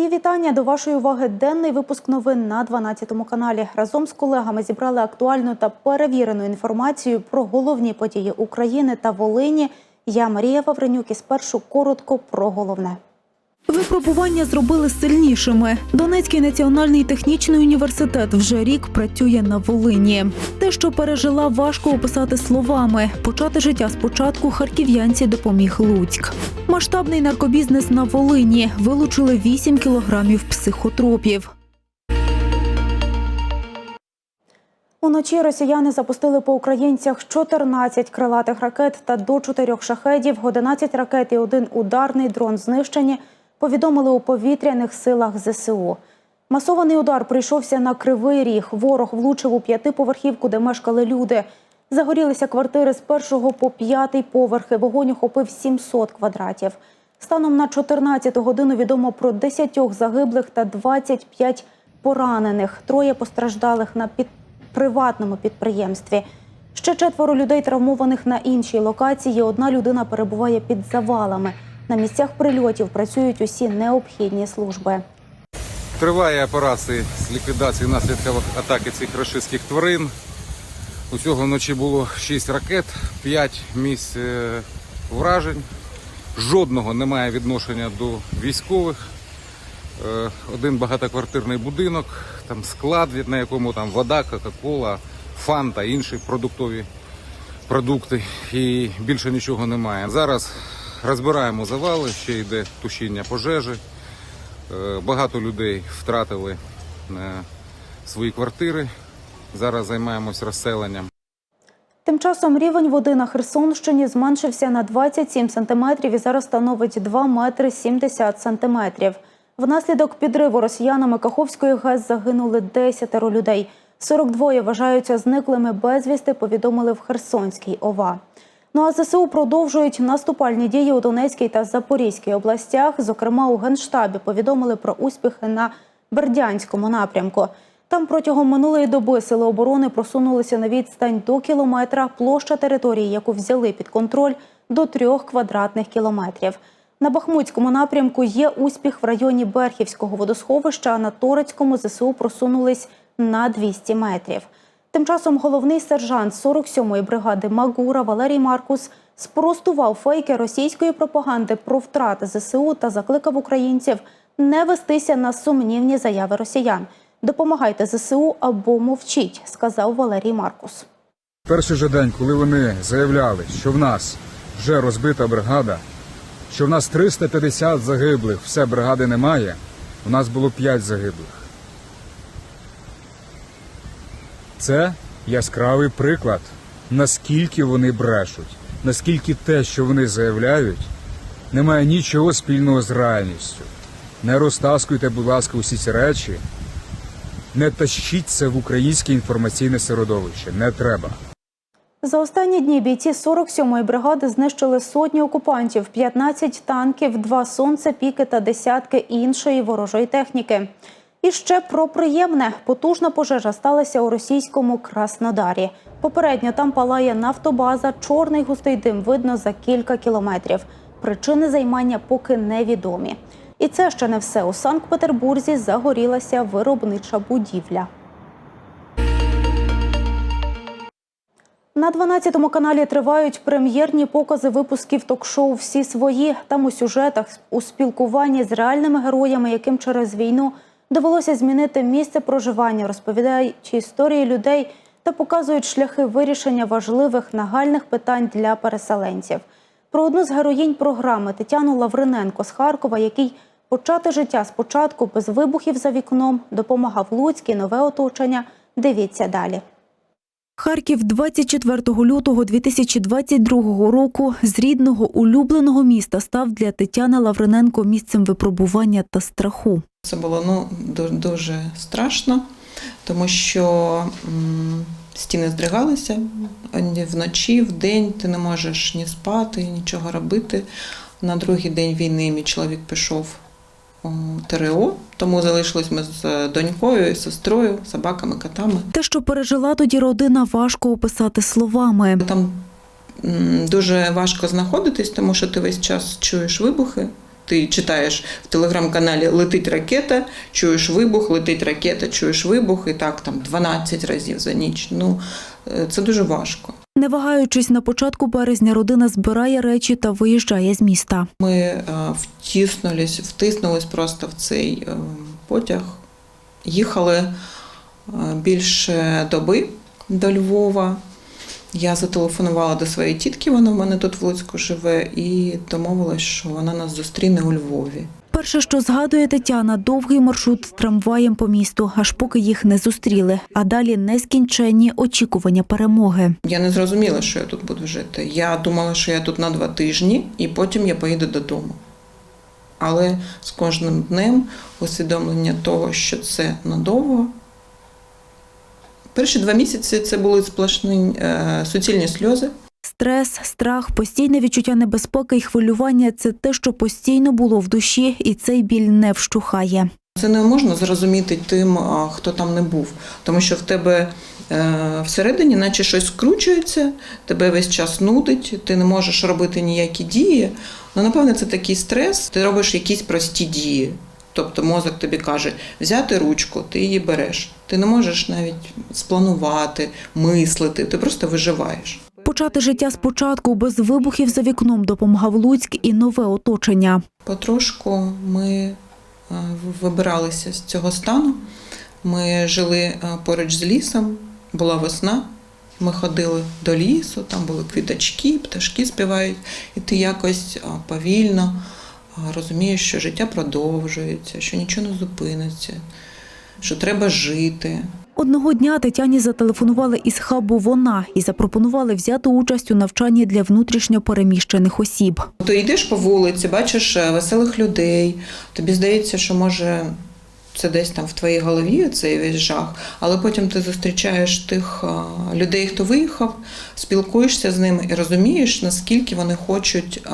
Мої вітання до вашої уваги. Денний випуск новин на 12 каналі. Разом з колегами зібрали актуальну та перевірену інформацію про головні події України та Волині. Я Марія Вавренюк і спершу коротко про головне. Випробування зробили сильнішими. Донецький національний технічний університет вже рік працює на Волині. Те, що пережила, важко описати словами. Почати життя спочатку харків'янці допоміг Луцьк. Масштабний наркобізнес на Волині вилучили 8 кілограмів психотропів. Уночі росіяни запустили по українцях 14 крилатих ракет та до 4 шахедів, 11 ракет і один ударний дрон знищені, повідомили у повітряних силах ЗСУ. Масований удар прийшовся на кривий ріг. Ворог влучив у п'ятиповерхівку, де мешкали люди. Загорілися квартири з першого по п'ятий поверхи. Вогонь охопив 700 квадратів. Станом на 14 годину відомо про 10 загиблих та 25 поранених. Троє постраждалих на під приватному підприємстві. Ще четверо людей травмованих на іншій локації. Одна людина перебуває під завалами. На місцях прильотів працюють усі необхідні служби. Триває операція з ліквідації наслідків атаки цих рашистських тварин. Усього вночі було 6 ракет, 5 місць е, вражень. Жодного немає відношення до військових. Е, Один багатоквартирний будинок, там склад, на якому там вода, Кока-Кола, фанта, інші продуктові продукти. І більше нічого немає. Зараз розбираємо завали, ще йде тушіння пожежі. Е, Багато людей втратили е, свої квартири. Зараз займаємось розселенням. Тим часом рівень води на Херсонщині зменшився на 27 сантиметрів і зараз становить 2 метри 70 сантиметрів. Внаслідок підриву росіянами Каховської ГЕС загинули 10 людей. 42 вважаються зниклими безвісти, повідомили в Херсонській ОВА. Ну а ЗСУ продовжують наступальні дії у Донецькій та Запорізькій областях. Зокрема, у Генштабі повідомили про успіхи на Бердянському напрямку. Там протягом минулої доби сили оборони просунулися на відстань до кілометра. Площа території, яку взяли під контроль, до трьох квадратних кілометрів. На Бахмутському напрямку є успіх в районі Берхівського водосховища, а на Торецькому ЗСУ просунулись на 200 метрів. Тим часом головний сержант 47-ї бригади Магура Валерій Маркус спростував фейки російської пропаганди про втрати ЗСУ та закликав українців не вестися на сумнівні заяви росіян. Допомагайте ЗСУ або мовчіть, сказав Валерій Маркус. Перший же день, коли вони заявляли, що в нас вже розбита бригада, що в нас 350 загиблих, все бригади немає, у нас було 5 загиблих. Це яскравий приклад, наскільки вони брешуть, наскільки те, що вони заявляють, не має нічого спільного з реальністю. Не розтаскуйте, будь ласка, усі ці речі, не тащіть це в українське інформаційне середовище. Не треба. За останні дні бійці 47-ї бригади знищили сотні окупантів, 15 танків, два сонцепіки та десятки іншої ворожої техніки. І ще про приємне. Потужна пожежа сталася у російському Краснодарі. Попередньо там палає нафтобаза, чорний густий дим видно за кілька кілометрів. Причини займання поки невідомі. І це ще не все. У Санкт-Петербурзі загорілася виробнича будівля. На 12 каналі тривають прем'єрні покази випусків ток-шоу Всі свої. Там у сюжетах у спілкуванні з реальними героями, яким через війну довелося змінити місце проживання, розповідаючи історії людей та показують шляхи вирішення важливих нагальних питань для переселенців. Про одну з героїнь програми Тетяну Лавриненко з Харкова, який почати життя спочатку без вибухів за вікном допомагав Луцькій нове оточення. Дивіться далі. Харків 24 лютого 2022 року з рідного улюбленого міста став для Тетяни Лавриненко місцем випробування та страху. Це було ну, дуже страшно, тому що стіни здригалися вночі, вдень ти не можеш ні спати, нічого робити. На другий день війни мій чоловік пішов ТРО, тому залишились ми з донькою, сестрою, собаками, котами. Те, що пережила тоді родина, важко описати словами. Там дуже важко знаходитись, тому що ти весь час чуєш вибухи, Ти читаєш в телеграм-каналі Летить ракета, чуєш вибух, летить ракета, чуєш вибух, і так там 12 разів за ніч. Ну е, це дуже важко. Не вагаючись, на початку березня родина збирає речі та виїжджає з міста. Ми е, втиснулись, втиснулись просто в цей е, потяг. Їхали е, більше доби до Львова. Я зателефонувала до своєї тітки, вона в мене тут в Луцьку живе, і домовилась, що вона нас зустріне у Львові. Перше, що згадує Тетяна, довгий маршрут з трамваєм по місту, аж поки їх не зустріли. А далі нескінченні очікування перемоги. Я не зрозуміла, що я тут буду жити. Я думала, що я тут на два тижні, і потім я поїду додому. Але з кожним днем усвідомлення того, що це надовго. Перші два місяці це були сплошні е, суцільні сльози. Стрес, страх, постійне відчуття небезпеки і хвилювання це те, що постійно було в душі, і цей біль не вщухає. Це не можна зрозуміти тим, хто там не був, тому що в тебе е, всередині, наче щось скручується, тебе весь час нудить, ти не можеш робити ніякі дії. Ну, напевне, це такий стрес. Ти робиш якісь прості дії. Тобто мозок тобі каже, взяти ручку, ти її береш. Ти не можеш навіть спланувати, мислити, ти просто виживаєш. Почати життя спочатку без вибухів за вікном допомагав Луцьк і нове оточення. Потрошку ми е, вибиралися з цього стану. Ми жили е, поруч з лісом, була весна. Ми ходили до лісу, там були квіточки, пташки співають, і ти якось повільно розумієш, що життя продовжується, що нічого не зупиниться, що треба жити. Одного дня Тетяні зателефонували із хабу вона і запропонували взяти участь у навчанні для внутрішньо переміщених осіб. Ти йдеш по вулиці, бачиш е, веселих людей, тобі здається, що може це десь там в твоїй голові цей весь жах, але потім ти зустрічаєш тих людей, хто виїхав, спілкуєшся з ними і розумієш, наскільки вони хочуть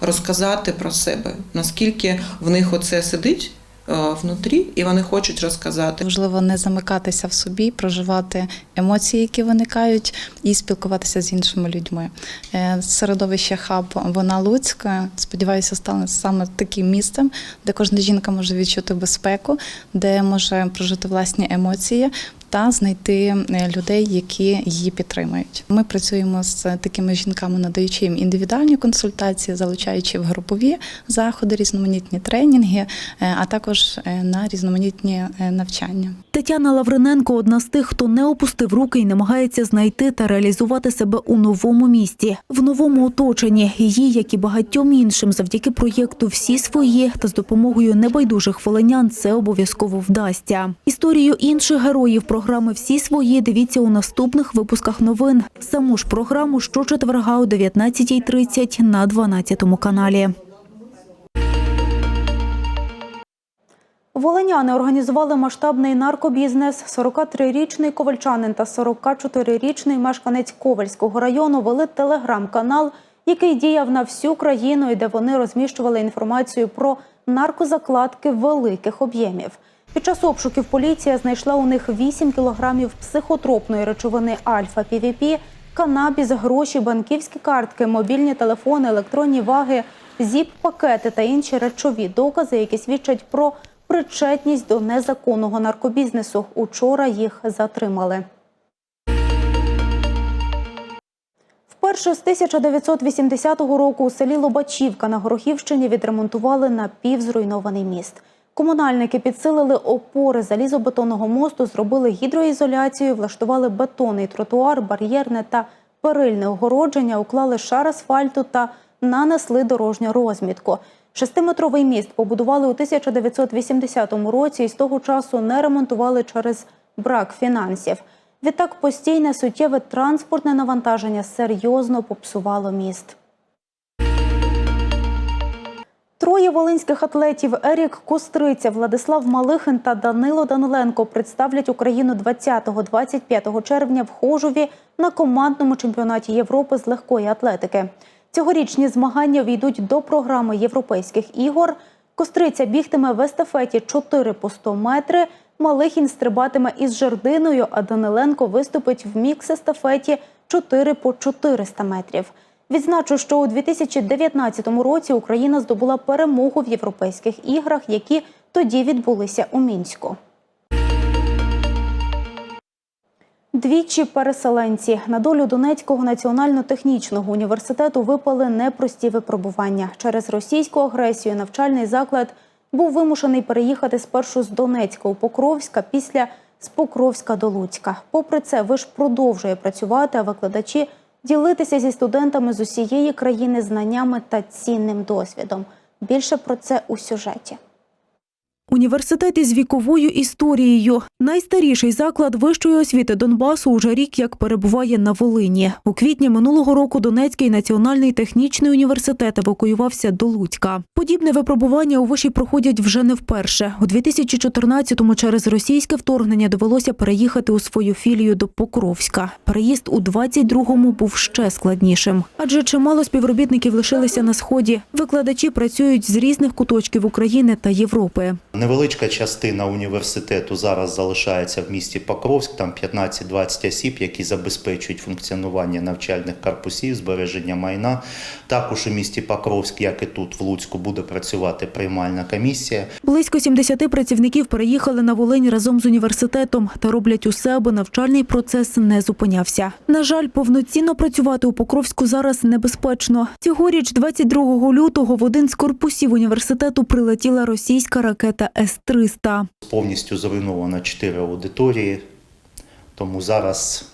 розказати про себе, наскільки в них оце сидить. А, Внутрі, і вони хочуть розказати. Важливо не замикатися в собі, проживати емоції, які виникають, і спілкуватися з іншими людьми. Е, Середовище хаб вона Луцька. Сподіваюся, стане саме таким місцем, де кожна жінка може відчути безпеку, де може прожити власні емоції. Та знайти е, людей, які її підтримують. Ми працюємо з такими жінками, надаючи їм індивідуальні консультації, залучаючи в групові заходи, різноманітні тренінги, е, а також е, на різноманітні навчання. Тетяна Лавриненко одна з тих, хто не опустив руки і намагається знайти та реалізувати себе у новому місті, в новому оточенні. Її, як і багатьом іншим, завдяки проєкту Всі свої та з допомогою небайдужих волинян це обов'язково вдасться. Історію інших героїв програми Всі свої дивіться у наступних випусках новин. Саму ж програму щочетверга о 19.30 на 12 каналі. Волиняни організували масштабний наркобізнес. 43-річний ковальчанин та 44-річний мешканець Ковальського району вели телеграм-канал, який діяв на всю країну і де вони розміщували інформацію про наркозакладки великих об'ємів. Під час обшуків поліція знайшла у них 8 кілограмів психотропної речовини альфа-півіпі, канабіс, гроші, банківські картки, мобільні телефони, електронні ваги, зіп-пакети та інші речові докази, які свідчать про причетність до незаконного наркобізнесу. Учора їх затримали. Вперше з 1980 року у селі Лобачівка на Горохівщині відремонтували напівзруйнований міст. Комунальники підсилили опори залізобетонного мосту, зробили гідроізоляцію, влаштували бетонний тротуар, бар'єрне та перильне огородження, уклали шар асфальту та нанесли дорожню розмітку. Шестиметровий міст побудували у 1980 році і з того часу не ремонтували через брак фінансів. Відтак постійне суттєве транспортне навантаження серйозно попсувало міст. Троє волинських атлетів Ерік Костриця, Владислав Малихин та Данило Даниленко представлять Україну 20-25 червня в Хожові на командному чемпіонаті Європи з легкої атлетики. Цьогорічні змагання війдуть до програми європейських ігор. Костриця бігтиме в естафеті 4 по 100 метри. Малихін стрибатиме із жердиною, а Даниленко виступить в мікс-естафеті 4 по 400 метрів. Відзначу, що у 2019 році Україна здобула перемогу в європейських іграх, які тоді відбулися у мінську. Двічі переселенці на долю Донецького національно-технічного університету випали непрості випробування. Через російську агресію навчальний заклад був вимушений переїхати спершу з Донецька у Покровськ, а після з Покровська до Луцька. Попри це, виш продовжує працювати, а викладачі ділитися зі студентами з усієї країни знаннями та цінним досвідом. Більше про це у сюжеті. Університет із віковою історією. Найстаріший заклад вищої освіти Донбасу уже рік як перебуває на Волині. У квітні минулого року Донецький національний технічний університет евакуювався до Луцька. Подібне випробування у виші проходять вже не вперше. У 2014-му через російське вторгнення довелося переїхати у свою філію до Покровська. Переїзд у 22-му був ще складнішим, адже чимало співробітників лишилися на сході. Викладачі працюють з різних куточків України та Європи. Невеличка частина університету зараз залишається в місті Покровськ, там 15-20 осіб, які забезпечують функціонування навчальних корпусів, збереження майна. Також у місті Покровськ, як і тут в Луцьку, буде працювати приймальна комісія. Близько 70 працівників переїхали на Волинь разом з університетом та роблять усе, аби навчальний процес не зупинявся. На жаль, повноцінно працювати у Покровську зараз небезпечно. Цьогоріч, 22 лютого, в один з корпусів університету прилетіла російська ракета С-300. Повністю зруйновано 4 аудиторії, тому зараз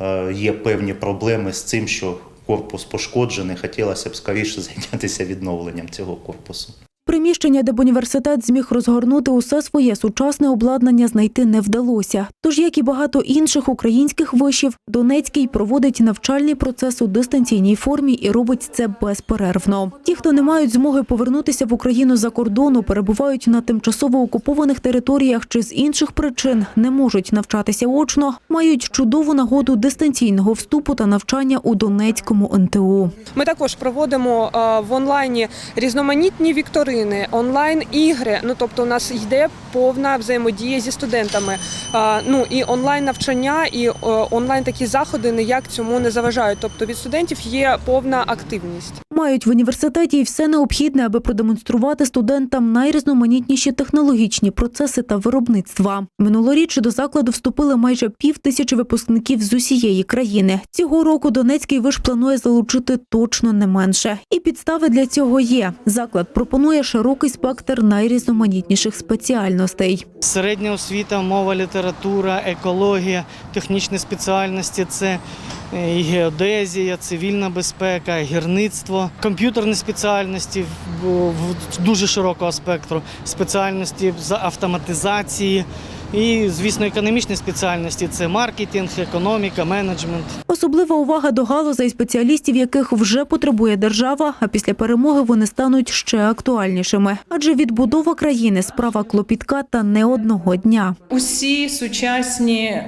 е, є певні проблеми з цим, що корпус пошкоджений. Хотілося б скоріше зайнятися відновленням цього корпусу. Приміщення, де б університет зміг розгорнути усе своє сучасне обладнання, знайти не вдалося. Тож, як і багато інших українських вишів, Донецький проводить навчальний процес у дистанційній формі і робить це безперервно. Ті, хто не мають змоги повернутися в Україну за кордону, перебувають на тимчасово окупованих територіях чи з інших причин не можуть навчатися очно, мають чудову нагоду дистанційного вступу та навчання у Донецькому НТУ. Ми також проводимо е, в онлайні різноманітні вікторини, онлайн ігри. Ну тобто, у нас йде повна взаємодія зі студентами. Ну і онлайн навчання, і е, онлайн такі заходи ніяк цьому не заважають. Тобто від студентів є повна активність. Мають в університеті все необхідне, аби продемонструвати студентам найрізноманітніші технологічні процеси та виробництва. Минулоріч до закладу вступили майже пів тисячі випускників з усієї країни. Цього року Донецький виш планує залучити точно не менше. І підстави для цього є. Заклад пропонує широкий спектр найрізноманітніших спеціальностей. Середня освіта, мова, література, екологія, технічні спеціальності це е, і геодезія, цивільна безпека, гірництво, комп'ютерні спеціальності в- дуже широкого спектру, спеціальності з автоматизації. І, звісно, економічні спеціальності це маркетинг, економіка, менеджмент. Особлива увага до галузей спеціалістів, яких вже потребує держава, а після перемоги вони стануть ще актуальнішими. Адже відбудова країни справа клопітка та не одного дня. Усі сучасні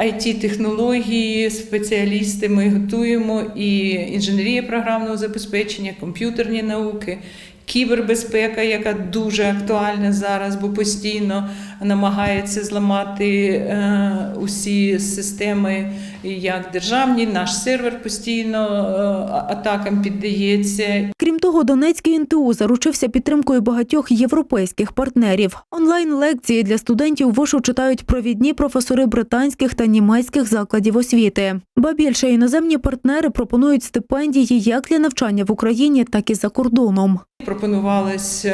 it технології спеціалісти ми готуємо і інженерія програмного забезпечення, комп'ютерні науки. Кібербезпека, яка дуже актуальна зараз, бо постійно намагається зламати е, усі системи, як державні, наш сервер постійно е, атакам піддається. Крім того, Донецький НТУ заручився підтримкою багатьох європейських партнерів. Онлайн-лекції для студентів вишу читають провідні професори британських та німецьких закладів освіти. Ба більше іноземні партнери пропонують стипендії як для навчання в Україні, так і за кордоном. Пропонувалась е,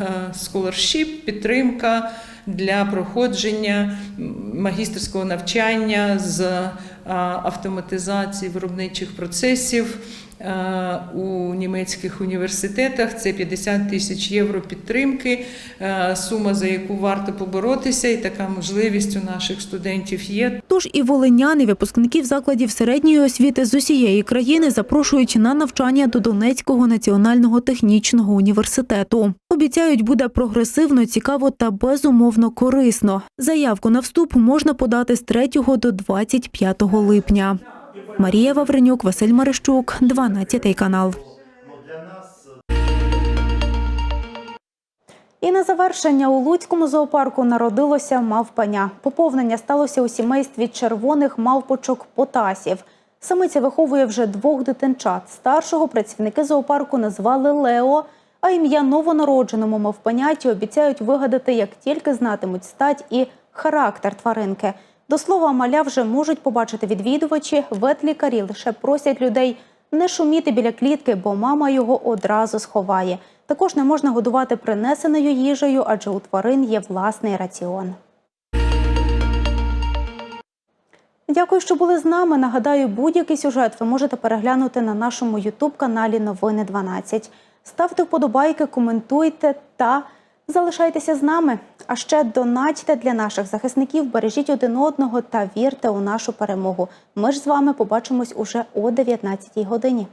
е, scholarship, підтримка для проходження магістерського навчання з е, автоматизації виробничих процесів е, у німецьких університетах. Це 50 тисяч євро підтримки, е, сума, за яку варто поборотися, і така можливість у наших студентів є. Тож і волиняни, випускників закладів середньої освіти з усієї країни запрошують на навчання до Донецького національного технічного університету. Обіцяють, буде прогресивно, цікаво та безумовно корисно. Заявку на вступ можна подати з 3 до 25 липня. Марія Вавренюк, Василь Марищук, 12 канал. І на завершення у Луцькому зоопарку народилося мавпаня. Поповнення сталося у сімействі червоних мавпочок потасів. Самиця виховує вже двох дитинчат. Старшого працівники зоопарку назвали Лео, а ім'я новонародженому мавпаняті обіцяють вигадати, як тільки знатимуть стать і характер тваринки. До слова, маля вже можуть побачити відвідувачі. Ветлікарі лише просять людей не шуміти біля клітки, бо мама його одразу сховає. Також не можна годувати принесеною їжею, адже у тварин є власний раціон. Дякую, що були з нами. Нагадаю, будь-який сюжет ви можете переглянути на нашому Ютуб-каналі Новини 12. Ставте вподобайки, коментуйте та залишайтеся з нами. А ще донатьте для наших захисників, бережіть один одного та вірте у нашу перемогу. Ми ж з вами побачимось уже о 19 годині.